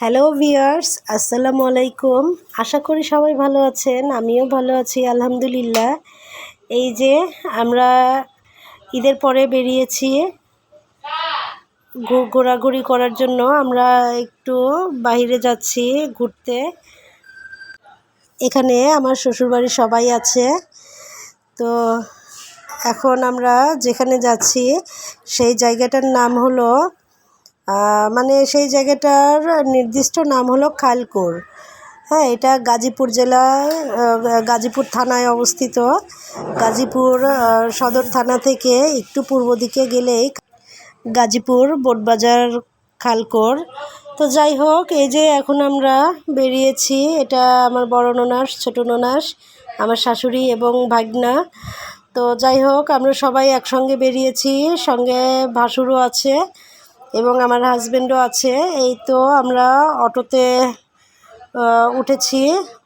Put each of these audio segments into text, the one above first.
Hello viewers আসসালামু আলাইকুম আশা করি সবাই ভালো আছেন। আমিও ভালো আছি, আলহামদুলিল্লাহ। এই যে আমরা ঈদের পরে বেরিয়েছি ঘোরাঘুরি করার জন্য। আমরা একটু বাইরে যাচ্ছি ঘুরতে। এখানে আমার শ্বশুরবাড়ির সবাই আছে। তো এখন আমরা যেখানে যাচ্ছি, সেই জায়গাটার নাম হলো মানে সেই জায়গাটার নির্দিষ্ট নাম হলো খালকোর। হ্যাঁ এটা গাজীপুর জেলায় গাজীপুর থানায় অবস্থিত। গাজীপুর সদর থানা থেকে একটু পূর্ব দিকে গেলেই গাজীপুর, বোটবাজার, খালকোর। তো যাই হোক, এই যে এখন আমরা বেরিয়েছি, এটা আমার বড় ননাস, ছোটো ননাস, আমার শাশুড়ি এবং ভাগনা। তো যাই হোক, আমরা সবাই একসঙ্গে বেরিয়েছি, সঙ্গে ভাসুরও আছে। এবং আমার হাজব্যান্ডও আছে। এই তো আমরা অটোতে উঠেছি।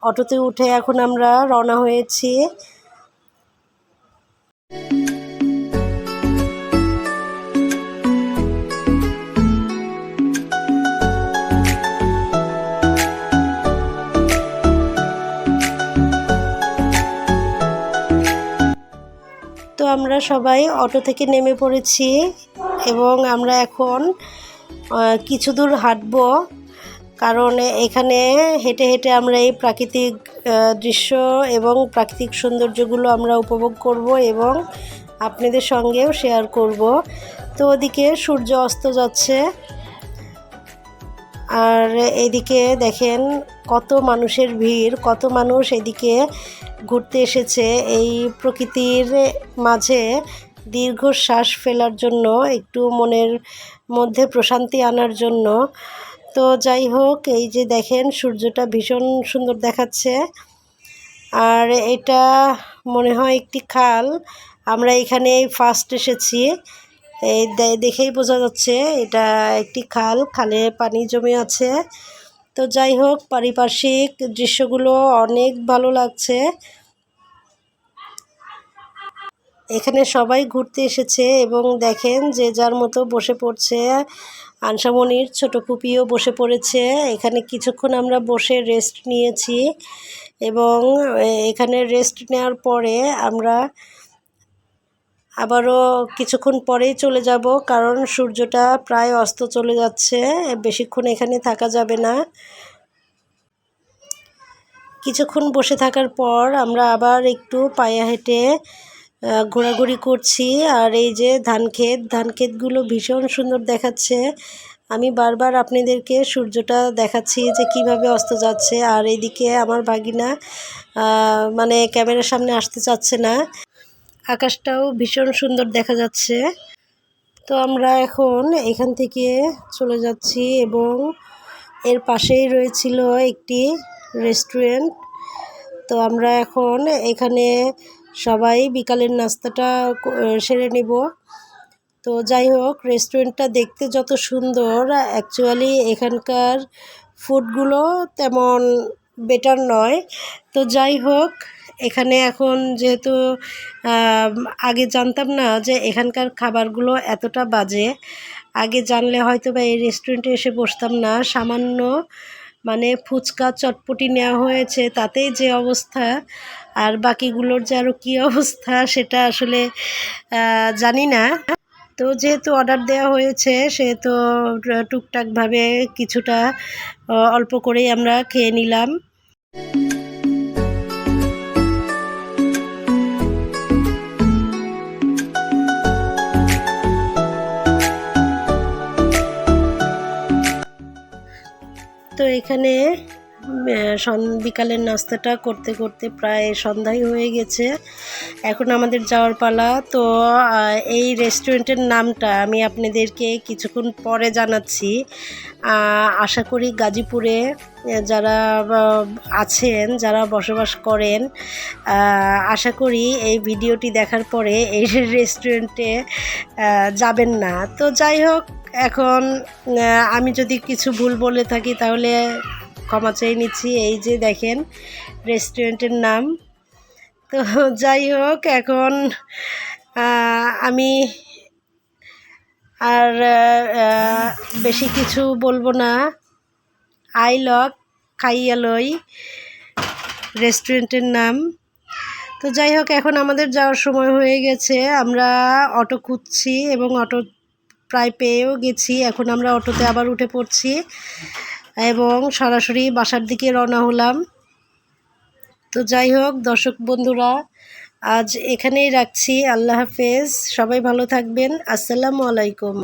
অটোতে উঠে এখন আমরা রওনা হয়েছি। তো আমরা সবাই অটো থেকে নেমে পড়েছি। এবং আমরা এখন কিছু দূর হাঁটব, কারণ এখানে হেঁটে হেঁটে আমরা এই প্রাকৃতিক দৃশ্য এবং প্রাকৃতিক সৌন্দর্যগুলো আমরা উপভোগ করব এবং আপনাদের সঙ্গেও শেয়ার করব। তো ওদিকে সূর্য অস্ত যাচ্ছে। আর এদিকে দেখেন কত মানুষের ভিড়, কত মানুষ এদিকে ঘুরতে এসেছে এই প্রকৃতির মাঝে। দীর্ঘশ্বাস ফেলার জন্য, একটু মনের মধ্যে প্রশান্তি আনার জন্য। তো যাই হোক, এই যে দেখেন, সূর্যটা ভীষণ সুন্দর দেখাচ্ছে। আর এটা মনে হয় একটি খাল। আমরা এখানে ফার্স্ট এসেছি। এই দেখেই বোঝা যাচ্ছে, এটা একটি খাল, খালে পানি জমে আছে। তো যাই হোক, পারিপার্শ্বিক দৃশ্যগুলো অনেক ভালো লাগছে। এখানে সবাই ঘুরতে এসেছে এবং দেখেন যে যার মতো বসে পড়ছে। আনসামনির ছোট পুপিও বসে পড়েছে। এখানে কিছুক্ষণ আমরা বসে রেস্ট নিয়েছি এবং এখানে রেস্ট নেওয়ার পরে আমরা আবারও কিছুক্ষণ পরেই চলে যাব কারণ সূর্যটা প্রায় অস্ত চলে যাচ্ছে। বেশিক্ষণ এখানে থাকা যাবে না। কিছুক্ষণ বসে থাকার পর আমরা আবার একটু পায়ে হেঁটে ঘোরাঘুরি করছি আর এই যে ধান ক্ষেত, ধান ক্ষেতগুলো ভীষণ সুন্দর দেখাচ্ছে। আমি বারবার আপনাদেরকে সূর্যটা দেখাচ্ছি যে কীভাবে অস্ত যাচ্ছে আর এইদিকে আমার ভাগিনা মানে ক্যামেরার সামনে আসতে চাচ্ছে না। আকাশটাও ভীষণ সুন্দর দেখা যাচ্ছে। তো আমরা এখন এখান থেকে চলে যাচ্ছি এবং এর পাশেই রয়েছিল একটি রেস্টুরেন্ট। তো আমরা এখন এখানে সবাই বিকালের নাস্তাটা সেরে নেব। তো যাই হোক, রেস্টুরেন্টটা দেখতে যত সুন্দর অ্যাকচুয়ালি এখানকার ফুডগুলো তেমন বেটার নয়। তো যাই হোক, এখানে এখন যেহেতু আগে জানতাম না যে এখানকার খাবারগুলো এতটা বাজে, আগে জানলে হয়তো বা এই রেস্টুরেন্টে এসে বসতাম না। সামান্য মানে ফুচকা চটপটি নেওয়া হয়েছে, তাতেই যে অবস্থা। আর বাকিগুলোর যে আরও কী অবস্থা সেটা আসলে জানি না। তো যেহেতু অর্ডার দেওয়া হয়েছে, সেহেতু টুকটাকভাবে কিছুটা অল্প করেই আমরা খেয়ে নিলাম। তো এখানে বিকালের নাস্তাটা করতে করতে প্রায় সন্ধ্যাই হয়ে গেছে। এখন আমাদের যাওয়ার পালা। তো এই রেস্টুরেন্টের নামটা আমি আপনাদেরকে কিছুক্ষণ পরে জানাচ্ছি। আশা করি গাজীপুরে যারা আছেন, যারা বসবাস করেন আশা করি এই ভিডিওটি দেখার পরে এই রেস্টুরেন্টে যাবেন না। তো যাই হোক, এখন আমি যদি কিছু ভুল বলে থাকি তাহলে ক্ষমা চেয়ে নিচ্ছি। এই যে দেখেন রেস্টুরেন্টের নাম। তো যাই হোক, এখন আমি আর বেশি কিছু বলব না। আই লক খাইয়ালই রেস্টুরেন্টের নাম। তো যাই হোক, এখন আমাদের যাওয়ার সময় হয়ে গেছে। আমরা অটো খুঁজছি এবং অটো প্রায় পেয়েও গেছি। এখন আমরা অটোতে আবার উঠে পড়ছি। এবং সরাসরি বাসার দিকে রওনা হলাম। তো যাই হোক, দর্শক বন্ধুরা, আজ এখানেই রাখছি। আল্লাহ হাফেজ। সবাই ভালো থাকবেন। আসসালামু আলাইকুম।